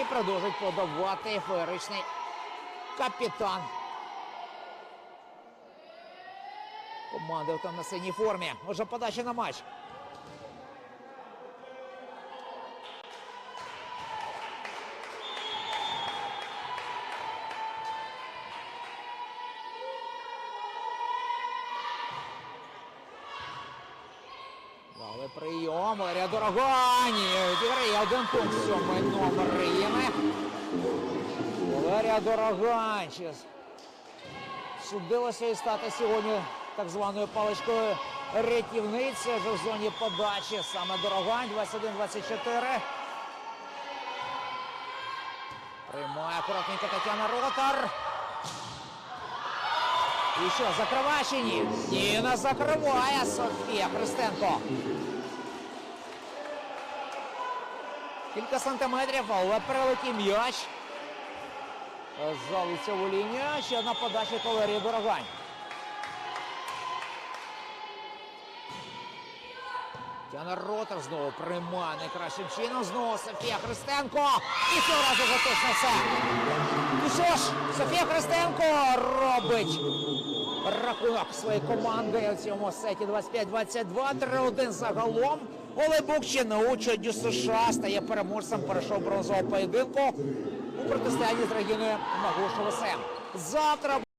І продовжить подавати феєричний капітан. Команди там на синій формі. Уже подача на матч. Дали прийом. Валерія Дорогані. Відіграє один пункт сьомий номер Рими. Валерія Дороганчис. Судилося і стати сьогодні так званою паличкою рятівниці вже в зоні подачі. Саме Дорогань 21-24. Приймає коротенько Тетяна Ротар. І що, закриває чи ні? Ні, не закриває Софія Христенко. Кілька сантиметрів, але прилетів м'яч. За лицеву лінію. Ще одна подача Валерії Дорогань. Тяна Ротер знову приймає найкращим чином. Знову Софія Христенко. І цього разу вже все. Ну що ж, Софія Христенко робить рахунок своєї команди у цьому сеті 25-22. 3-1 загалом. Олег Букчин учать США стає переможцем першого бронзового поєдинку у протистоянні з Регіною Магушевосем. Завтра